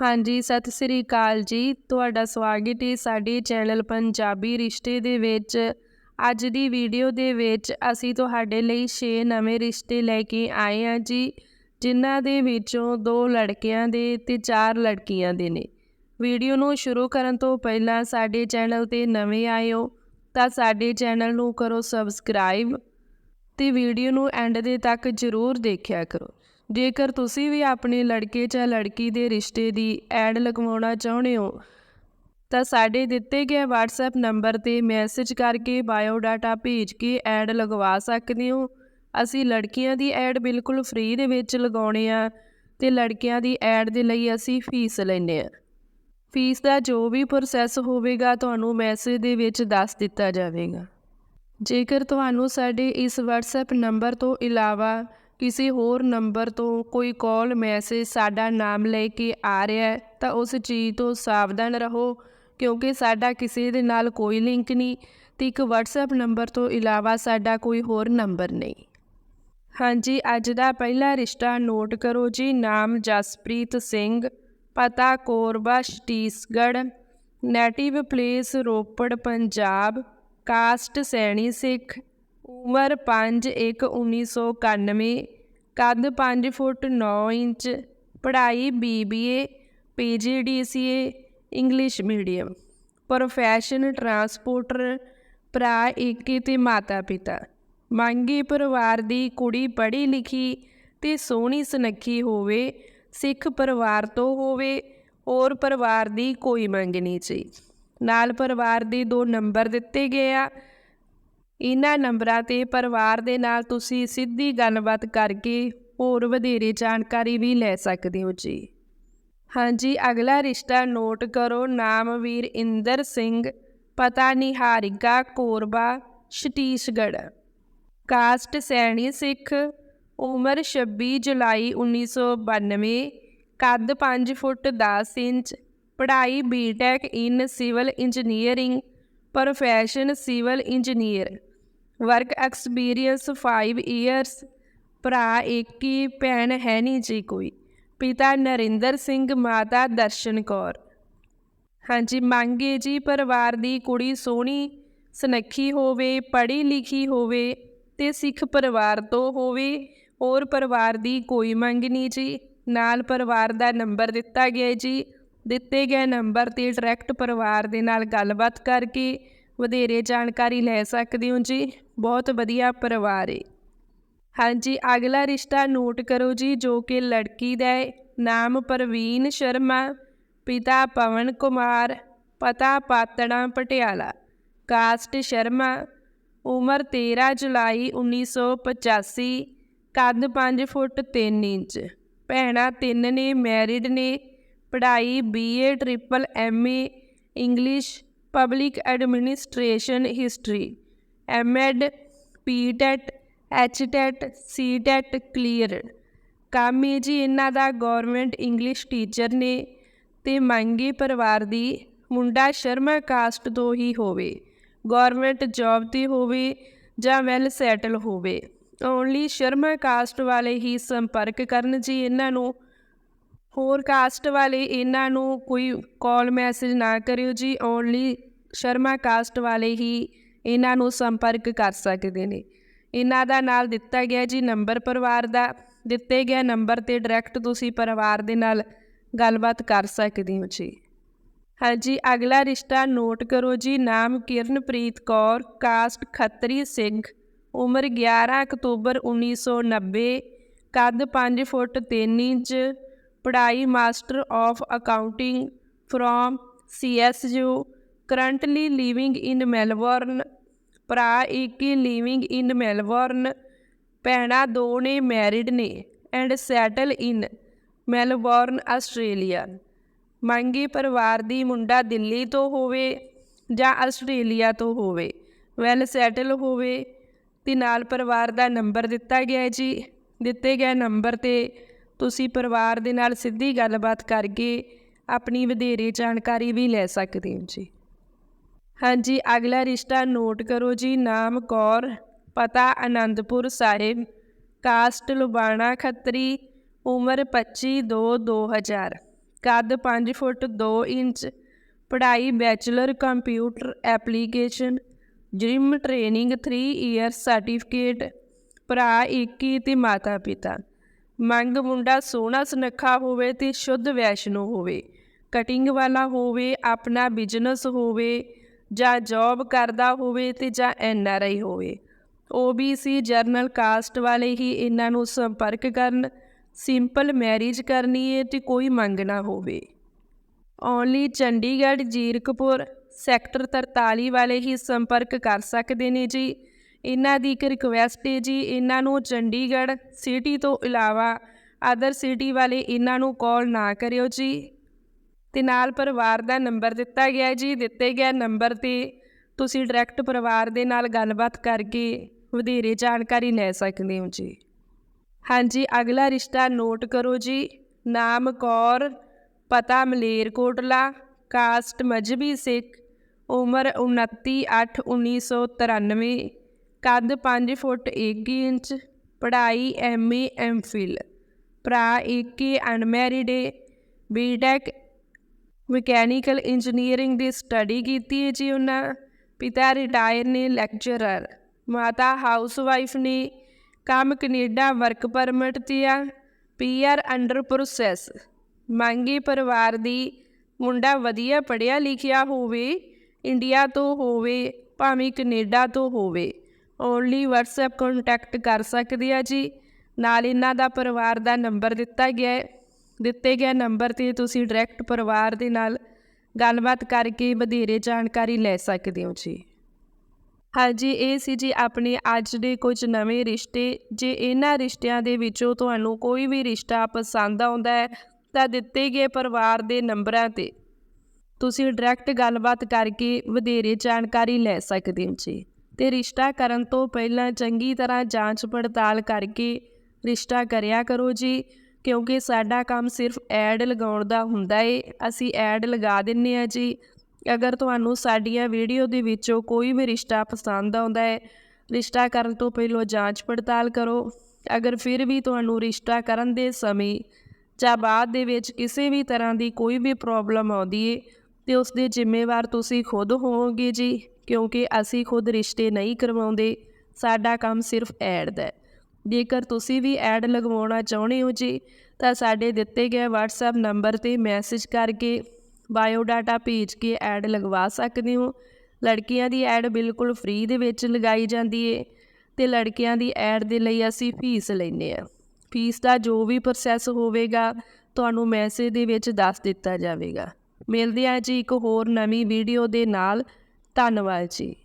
ਹਾਂਜੀ, ਸਤਿ ਸ੍ਰੀ ਅਕਾਲ ਜੀ। ਤੁਹਾਡਾ ਸਵਾਗਤ ਹੈ ਸਾਡੇ ਚੈਨਲ ਪੰਜਾਬੀ ਰਿਸ਼ਤੇ ਦੇ ਵਿੱਚ। ਅੱਜ ਦੀ ਵੀਡੀਓ ਦੇ ਵਿੱਚ ਅਸੀਂ ਤੁਹਾਡੇ ਲਈ 6 ਨਵੇਂ ਰਿਸ਼ਤੇ ਲੈ ਕੇ ਆਏ ਹਾਂ ਜੀ, ਜਿਨ੍ਹਾਂ ਦੇ ਵਿੱਚੋਂ ਦੋ ਲੜਕਿਆਂ ਦੇ ਤੇ ਚਾਰ ਲੜਕੀਆਂ ਦੇ ਨੇ। ਵੀਡੀਓ ਨੂੰ ਸ਼ੁਰੂ ਕਰਨ ਤੋਂ ਪਹਿਲਾਂ ਸਾਡੇ ਚੈਨਲ ਤੇ ਨਵੇਂ ਆਏ ਹੋ, ਤਾਂ ਸਾਡੇ ਚੈਨਲ ਨੂੰ ਕਰੋ ਸਬਸਕ੍ਰਾਈਬ ਤੇ ਵੀਡੀਓ ਨੂੰ ਐਂਡ ਦੇ ਤੱਕ ਜ਼ਰੂਰ ਦੇਖਿਆ ਕਰੋ। ਜੇਕਰ ਤੁਸੀਂ ਵੀ ਆਪਣੇ ਲੜਕੇ ਜਾਂ ਲੜਕੀ ਦੇ ਰਿਸ਼ਤੇ ਦੀ ਐਡ ਲਗਵਾਉਣਾ ਚਾਹੁੰਦੇ ਹੋ, ਤਾਂ ਸਾਡੇ ਦਿੱਤੇ ਗਏ WhatsApp ਨੰਬਰ ਤੇ ਮੈਸੇਜ ਕਰਕੇ ਬਾਇਓ ਡਾਟਾ ਭੇਜ ਕੇ ਐਡ ਲਗਵਾ ਸਕਦੇ ਹੋ। ਅਸੀਂ ਲੜਕੀਆਂ ਦੀ ਐਡ ਬਿਲਕੁਲ ਫ੍ਰੀ ਦੇ ਵਿੱਚ ਲਗਾਉਣੇ ਆ ਤੇ ਲੜਕਿਆਂ ਦੀ ਐਡ ਦੇ ਲਈ ਅਸੀਂ ਫੀਸ ਲੈਂਦੇ ਆ। ਫੀਸ ਦਾ ਜੋ ਵੀ ਪ੍ਰੋਸੈਸ ਹੋਵੇਗਾ, ਤੁਹਾਨੂੰ ਮੈਸੇਜ ਦੇ ਵਿੱਚ ਦੱਸ ਦਿੱਤਾ ਜਾਵੇਗਾ। ਜੇਕਰ ਤੁਹਾਨੂੰ ਸਾਡੇ ਇਸ WhatsApp ਨੰਬਰ ਤੋਂ ਇਲਾਵਾ ਕਿਸੇ ਹੋਰ ਨੰਬਰ ਤੋਂ ਕੋਈ ਕਾਲ, ਮੈਸੇਜ ਸਾਡਾ ਨਾਮ ਲੈ ਕੇ ਆ ਰਿਹਾ ਹੈ, ਤਾਂ ਉਸ ਚੀਜ਼ ਤੋਂ ਸਾਵਧਾਨ ਰਹੋ, ਕਿਉਂਕਿ ਸਾਡਾ ਕਿਸੇ ਦੇ ਨਾਲ ਕੋਈ ਲਿੰਕ ਨਹੀਂ ਤੇ ਇੱਕ WhatsApp ਨੰਬਰ ਤੋਂ ਇਲਾਵਾ ਸਾਡਾ ਕੋਈ ਹੋਰ ਨੰਬਰ ਨਹੀਂ। ਹਾਂਜੀ, ਅੱਜ ਦਾ ਪਹਿਲਾ ਰਿਸ਼ਤਾ ਨੋਟ ਕਰੋ ਜੀ, ਨਾਮ ਜਸਪ੍ਰੀਤ ਸਿੰਘ, ਪਤਾ Korba, Chhattisgarh, native place Ropar, Punjab, caste Saini Sikh, ਉਮਰ 5 1 1991 ਕੱਦ 5 ਫੁੱਟ 9 ਇੰਚ, ਪੜ੍ਹਾਈ BBA, PGDCA, English medium profession transporter ਭਰਾ ਇੱਕ ਤੇ ਮਾਤਾ ਪਿਤਾ ਮੰਗੀ ਪਰਿਵਾਰ ਦੀ ਕੁੜੀ ਪੜ੍ਹੀ ਲਿਖੀ ਤੇ ਸੋਹਣੀ ਸੁਨੱਖੀ ਹੋਵੇ, ਸਿੱਖ ਪਰਿਵਾਰ ਤੋਂ ਹੋਵੇ, ਹੋਰ ਪਰਿਵਾਰ ਦੀ ਕੋਈ ਮੰਗ ਨਹੀਂ ਸੀ। ਨਾਲ ਪਰਿਵਾਰ ਦੇ ਦੋ ਨੰਬਰ ਦਿੱਤੇ ਗਏ ਆ। ਇਹਨਾਂ ਨੰਬਰਾਂ ਤੇ ਪਰਿਵਾਰ ਦੇ ਨਾਲ ਤੁਸੀਂ ਸਿੱਧੀ ਗੱਲਬਾਤ ਕਰਕੇ ਹੋਰ ਵਧੇਰੇ ਜਾਣਕਾਰੀ ਵੀ ਲੈ ਸਕਦੇ ਹੋ ਜੀ। ਹਾਂਜੀ, ਅਗਲਾ ਰਿਸ਼ਤਾ ਨੋਟ ਕਰੋ। ਨਾਮ ਵੀਰ ਇੰਦਰ ਸਿੰਘ, ਪਤਾ ਨਿਹਾਰਿਕਾ ਕੋਰਬਾ, ਛਤੀਸਗੜ੍ਹ। ਕਾਸਟ ਸੈਣੀ ਸਿੱਖ, ਉਮਰ 26 ਜੁਲਾਈ 1992 ਕੱਦ 5 ਫੁੱਟ 10 ਇੰਚ, ਪੜ੍ਹਾਈ BTech in civil engineering profession civil engineer work experience 5 years ਭਰਾ ਇੱਕ ਹੀ, ਭੈਣ ਹੈ ਨਹੀਂ ਜੀ ਕੋਈ। ਪਿਤਾ ਨਰਿੰਦਰ ਸਿੰਘ, ਮਾਤਾ ਦਰਸ਼ਨ ਕੌਰ। ਹਾਂਜੀ, ਮੰਗੇ ਜੀ, ਪਰਿਵਾਰ ਦੀ ਕੁੜੀ ਸੋਹਣੀ, ਸੁਨੱਖੀ ਹੋਵੇ, ਪੜ੍ਹੀ ਲਿਖੀ ਹੋਵੇ ਤੇ ਸਿੱਖ ਪਰਿਵਾਰ ਤੋਂ ਹੋਵੇ, ਹੋਰ ਪਰਿਵਾਰ ਦੀ ਕੋਈ ਮੰਗ ਨਹੀਂ ਜੀ। ਨਾਲ ਪਰਿਵਾਰ ਦਾ ਨੰਬਰ ਦਿੱਤਾ ਗਿਆ ਜੀ। ਦਿੱਤੇ ਗਏ ਨੰਬਰ ਤੇ ਡਾਇਰੈਕਟ ਪਰਿਵਾਰ ਦੇ ਨਾਲ ਗੱਲਬਾਤ ਕਰਕੇ ਵਧੇਰੇ ਜਾਣਕਾਰੀ ਲੈ ਸਕਦੇ ਹੋ ਜੀ। ਬਹੁਤ ਵਧੀਆ ਪਰਿਵਾਰ ਹੈ ਹਾਂਜੀ, ਅਗਲਾ ਰਿਸ਼ਤਾ ਨੋਟ ਕਰੋ ਜੀ, ਜੋ ਕਿ ਲੜਕੀ ਦਾ ਹੈ ਨਾਮ ਪ੍ਰਵੀਨ ਸ਼ਰਮਾ, ਪਿਤਾ ਪਵਨ ਕੁਮਾਰ, ਪਤਾ ਪਾਤੜਾ ਪਟਿਆਲਾ। ਕਾਸਟ ਸ਼ਰਮਾ, ਉਮਰ 13 ਜੁਲਾਈ 1985 ਕੱਦ 5 ਫੁੱਟ 3 ਇੰਚ। ਭੈਣਾਂ ਤਿੰਨ ਨੇ, ਮੈਰਿਡ ਨੇ, ਪੜ੍ਹਾਈ BA triple MA English public administration history MEd PTET HTET CTET clear ਕੰਮ ਹੈ ਜੀ ਇਹਨਾਂ ਦਾ ਗਵਰਨਮੈਂਟ ਇੰਗਲਿਸ਼ ਟੀਚਰ ਨੇ ਤੇ ਮੰਗੀ ਪਰਿਵਾਰ ਦੀ ਮੁੰਡਾ ਸ਼ਰਮਾ ਕਾਸਟ ਤੋਂ ਹੀ ਹੋਵੇ ਗਵਰਨਮੈਂਟ ਜੌਬ ਤੇ ਹੋਵੇ ਜਾਂ ਵੈਲ ਸੈਟਲ ਹੋਵੇ। ਓਨਲੀ ਸ਼ਰਮਾ ਕਾਸਟ ਵਾਲੇ ਹੀ ਸੰਪਰਕ ਕਰਨ ਜੀ ਇਹਨਾਂ ਨੂੰ। ਹੋਰ ਕਾਸਟ ਵਾਲੇ ਇਹਨਾਂ ਨੂੰ ਕੋਈ ਕਾਲ ਮੈਸੇਜ ਨਾ ਕਰਿਓ ਜੀ ਓਨਲੀ ਸ਼ਰਮਾ ਕਾਸਟ ਵਾਲੇ ਹੀ ਇਹਨਾਂ ਨੂੰ ਸੰਪਰਕ ਕਰ ਸਕਦੇ ਨੇ। ਇਹਨਾਂ ਦਾ ਨਾਲ ਦਿੱਤਾ ਗਿਆ ਜੀ ਨੰਬਰ ਪਰਿਵਾਰ ਦਾ, ਦਿੱਤੇ ਗਿਆ ਨੰਬਰ ਤੇ ਡਾਇਰੈਕਟ ਤੁਸੀਂ ਪਰਿਵਾਰ ਦੇ ਨਾਲ ਗੱਲਬਾਤ ਕਰ ਸਕਦੇ ਹੋ ਜੀ। ਹਾਂਜੀ, ਅਗਲਾ ਰਿਸ਼ਤਾ ਨੋਟ ਕਰੋ ਜੀ, ਨਾਮ ਕਿਰਨਪ੍ਰੀਤ ਕੌਰ ਕਾਸਟ ਖੱਤਰੀ ਸਿੰਘ, ਉਮਰ 11 ਅਕਤੂਬਰ 1990 ਕੱਦ 5 ਫੁੱਟ 3 ਇੰਚ ਪੜ੍ਹਾਈ master of accounting from CSU currently living in Melbourne ਭਰਾ ਇੱਕ ਹੀ ਲਿਵਿੰਗ ਇਨ ਮੈਲਬੌਰਨ, ਭੈਣਾਂ ਦੋ ਨੇ ਮੈਰਿਡ ਨੇ and settle in Melbourne, Australia. ਮੰਗੀ ਪਰਿਵਾਰ ਦੀ ਮੁੰਡਾ ਦਿੱਲੀ ਤੋਂ ਹੋਵੇ ਜਾਂ ਆਸਟ੍ਰੇਲੀਆ ਤੋਂ ਹੋਵੇ, ਵੈਲ ਸੈਟਲ ਹੋਵੇ, ਤੇ ਨਾਲ ਪਰਿਵਾਰ ਦਾ ਨੰਬਰ ਦਿੱਤਾ ਗਿਆ ਜੀ। ਦਿੱਤੇ ਗਏ ਨੰਬਰ ਤੇ ਤੁਸੀਂ ਪਰਿਵਾਰ ਦੇ ਨਾਲ ਸਿੱਧੀ ਗੱਲਬਾਤ ਕਰਕੇ ਆਪਣੀ ਵਧੇਰੇ ਜਾਣਕਾਰੀ ਵੀ ਲੈ ਸਕਦੇ ਹੋ ਜੀ। ਹਾਂਜੀ, ਅਗਲਾ ਰਿਸ਼ਤਾ ਨੋਟ ਕਰੋ ਜੀ। ਨਾਮ ਕੌਰ, ਪਤਾ ਆਨੰਦਪੁਰ ਸਾਹਿਬ, ਕਾਸਟ ਲੁਬਾਣਾ ਖੱਤਰੀ, ਉਮਰ 25 2 2000 ਕੱਦ 5 ਫੁੱਟ 2 ਇੰਚ, ਪੜ੍ਹਾਈ bachelor computer application, gym training 3 year certificate, ਭਰਾ ਇੱਕ ਹੀ ਤੇ ਮਾਤਾ ਪਿਤਾ ਮੰਗ ਮੁੰਡਾ ਸੋਹਣਾ ਸੁਨੱਖਾ ਹੋਵੇ ਤੇ ਸ਼ੁੱਧ ਵੈਸ਼ਨੋ ਹੋਵੇ। ਕਟਿੰਗ ਵਾਲਾ ਹੋਵੇ, ਆਪਣਾ ਬਿਜ਼ਨਸ ਹੋਵੇ, ਜਾਂ ਜੌਬ ਕਰਦਾ ਹੋਵੇ ਤੇ ਜਾਂ ਐਨ ਆਰ ਆਈ ਹੋਵੇ। OBC ਜਰਨਲ ਕਾਸਟ ਵਾਲੇ ਹੀ ਇਹਨਾਂ ਨੂੰ ਸੰਪਰਕ ਕਰਨ ਸਿੰਪਲ ਮੈਰਿਜ ਕਰਨੀ ਹੈ ਤੇ ਕੋਈ ਮੰਗ ਨਾ ਹੋਵੇ। ਓਨਲੀ ਚੰਡੀਗੜ੍ਹ, ਜੀਰਕਪੁਰ ਸੈਕਟਰ 43 ਵਾਲੇ ਹੀ ਸੰਪਰਕ ਕਰ ਸਕਦੇ ਨੇ ਜੀ। ਇਹਨਾਂ ਦੀ ਇੱਕ ਰਿਕੁਐਸਟ ਹੈ ਜੀ, ਇਹਨਾਂ ਨੂੰ ਚੰਡੀਗੜ੍ਹ ਸਿਟੀ ਤੋਂ ਇਲਾਵਾ ਅਦਰ ਸਿਟੀ ਵਾਲੇ ਇਹਨਾਂ ਨੂੰ ਕਾਲ ਨਾ ਕਰਿਓ ਜੀ। ਤੇ ਨਾਲ ਪਰਿਵਾਰ ਦਾ ਨੰਬਰ ਦਿੱਤਾ ਗਿਆ ਜੀ, ਦਿੱਤੇ ਗਿਆ ਨੰਬਰ ਤੇ ਤੁਸੀਂ ਡਾਇਰੈਕਟ ਪਰਿਵਾਰ ਦੇ ਨਾਲ ਗੱਲਬਾਤ ਕਰਕੇ ਵਧੇਰੇ ਜਾਣਕਾਰੀ ਲੈ ਸਕਦੇ ਹੋ ਜੀ। ਹਾਂਜੀ, ਅਗਲਾ ਰਿਸ਼ਤਾ ਨੋਟ ਕਰੋ ਜੀ, ਨਾਮ ਕੌਰ, ਪਤਾ ਮਲੇਰਕੋਟਲਾ ਕਾਸਟ ਮਜਬੀ ਸਿੱਖ, ਉਮਰ 29/8/1993 ਕੱਦ 5 ਫੁੱਟ 1 ਇੰਚ, ਪੜ੍ਹਾਈ ਐਮਏ ਐਮਫਿਲ ਭਰਾ ਇੱਕ ਹੀ ਅਨਮੈਰਿਡ ਹੈ ਬੀਟੈਕ ਮਕੈਨੀਕਲ ਇੰਜੀਨੀਅਰਿੰਗ ਦੀ ਸਟੱਡੀ ਕੀਤੀ ਹੈ ਜੀ ਉਹਨਾਂ। ਪਿਤਾ ਰਿਟਾਇਰ ਨੇ ਲੈਕਚਰਰ ਮਾਤਾ ਹਾਊਸਵਾਈਫ ਨੇ। ਕੰਮ ਕੈਨੇਡਾ ਵਰਕ ਪਰਮਿਟ ਤੇ ਆ। ਪੀਆਰ ਅੰਡਰ ਪ੍ਰੋਸੈਸ ਮੰਗੀ ਪਰਿਵਾਰ ਦੀ ਮੁੰਡਾ ਵਧੀਆ ਪੜ੍ਹਿਆ ਲਿਖਿਆ ਹੋਵੇ ਇੰਡੀਆ ਤੋਂ ਹੋਵੇ, ਭਾਵੇਂ ਕੈਨੇਡਾ ਤੋਂ ਹੋਵੇ। ਓਨਲੀ WhatsApp ਕੰਟੈਕਟ ਕਰ ਸਕਦੇ ਆ ਜੀ। ਨਾਲ ਇਹਨਾਂ ਦਾ ਪਰਿਵਾਰ ਦਾ ਨੰਬਰ ਦਿੱਤਾ ਗਿਆ ਹੈ। ਦਿੱਤੇ ਗਏ ਨੰਬਰ ਤੇ ਤੁਸੀਂ ਡਾਇਰੈਕਟ ਪਰਿਵਾਰ ਦੇ ਨਾਲ ਗੱਲਬਾਤ ਕਰਕੇ ਵਧੇਰੇ ਜਾਣਕਾਰੀ ਲੈ ਸਕਦੇ ਹੋ ਜੀ। ਹਾਂਜੀ, ਇਹ ਸੀ ਜੀ ਆਪਣੇ ਅੱਜ ਦੇ ਕੁਝ ਨਵੇਂ ਰਿਸ਼ਤੇ। ਜੇ ਇਹਨਾਂ ਰਿਸ਼ਤਿਆਂ ਦੇ ਵਿੱਚੋਂ ਤੁਹਾਨੂੰ ਕੋਈ ਵੀ ਰਿਸ਼ਤਾ ਪਸੰਦ ਆਉਂਦਾ ਹੈ, ਤਾਂ ਦਿੱਤੇ ਗਏ ਪਰਿਵਾਰ ਦੇ ਨੰਬਰਾਂ ਤੇ ਤੁਸੀਂ ਡਾਇਰੈਕਟ ਗੱਲਬਾਤ ਕਰਕੇ ਵਧੇਰੇ ਜਾਣਕਾਰੀ ਲੈ ਸਕਦੇ ਹੋ ਜੀ। ਤੇ ਰਿਸ਼ਤਾ ਕਰਨ ਤੋਂ ਪਹਿਲਾਂ ਚੰਗੀ ਤਰ੍ਹਾਂ ਜਾਂਚ ਪੜਤਾਲ ਕਰਕੇ ਰਿਸ਼ਤਾ ਕਰਿਆ ਕਰੋ ਜੀ, ਕਿਉਂਕਿ ਸਾਡਾ ਕੰਮ ਸਿਰਫ ਐਡ ਲਗਾਉਣ ਦਾ ਹੁੰਦਾ ਏ। ਅਸੀਂ ਐਡ ਲਗਾ ਦਿੰਨੇ ਆ ਜੀ। ਅਗਰ ਤੁਹਾਨੂੰ ਸਾਡੀਆਂ ਵੀਡੀਓ ਦੇ ਵਿੱਚੋਂ ਕੋਈ ਵੀ ਰਿਸ਼ਤਾ ਪਸੰਦ ਆਉਂਦਾ ਹੈ ਰਿਸ਼ਤਾ ਕਰਨ ਤੋਂ ਪਹਿਲਾਂ ਜਾਂਚ ਪੜਤਾਲ ਕਰੋ। ਅਗਰ ਫਿਰ ਵੀ ਤੁਹਾਨੂੰ ਰਿਸ਼ਤਾ ਕਰਨ ਦੇ ਸਮੇਂ ਜਾਂ ਬਾਅਦ ਦੇ ਵਿੱਚ ਕਿਸੇ ਵੀ ਤਰ੍ਹਾਂ ਦੀ ਕੋਈ ਵੀ ਪ੍ਰੋਬਲਮ ਆਉਂਦੀ ਏ, ਤੇ ਉਸ ਦੇ ਜ਼ਿੰਮੇਵਾਰ ਤੁਸੀਂ ਖੁਦ ਹੋਵੋਗੇ ਜੀ। ਕਿਉਂਕਿ ਅਸੀਂ ਖੁਦ ਰਿਸ਼ਤੇ ਨਹੀਂ ਕਰਵਾਉਂਦੇ, ਸਾਡਾ ਕੰਮ ਸਿਰਫ ਐਡ ਦਾ ਹੈ। ਜੇਕਰ ਤੁਸੀਂ ਵੀ ਐਡ ਲਗਵਾਉਣਾ ਚਾਹੁੰਦੇ ਹੋ ਜੀ, ਤਾਂ ਸਾਡੇ ਦਿੱਤੇ ਗਏ WhatsApp ਨੰਬਰ ਤੇ ਮੈਸੇਜ ਕਰਕੇ ਬਾਇਓ ਡਾਟਾ ਭੇਜ ਕੇ ਐਡ ਲਗਵਾ ਸਕਦੇ ਹੋ। ਲੜਕੀਆਂ ਦੀ ਐਡ ਬਿਲਕੁਲ ਫ੍ਰੀ ਦੇ ਵਿੱਚ ਲਗਾਈ ਜਾਂਦੀ ਏ ਤੇ ਲੜਕਿਆਂ ਦੀ ਐਡ ਦੇ ਲਈ ਅਸੀਂ ਫੀਸ ਲੈਂਦੇ ਆ ਫੀਸ ਦਾ ਜੋ ਵੀ ਪ੍ਰੋਸੈਸ ਹੋਵੇਗਾ, ਤੁਹਾਨੂੰ ਮੈਸੇਜ ਦੇ ਵਿੱਚ ਦੱਸ ਦਿੱਤਾ ਜਾਵੇਗਾ। ਮਿਲਦੇ ਆ ਜੀ ਇੱਕ ਹੋਰ ਨਵੀਂ ਵੀਡੀਓ ਦੇ ਨਾਲ। ਧੰਨਵਾਦ ਜੀ।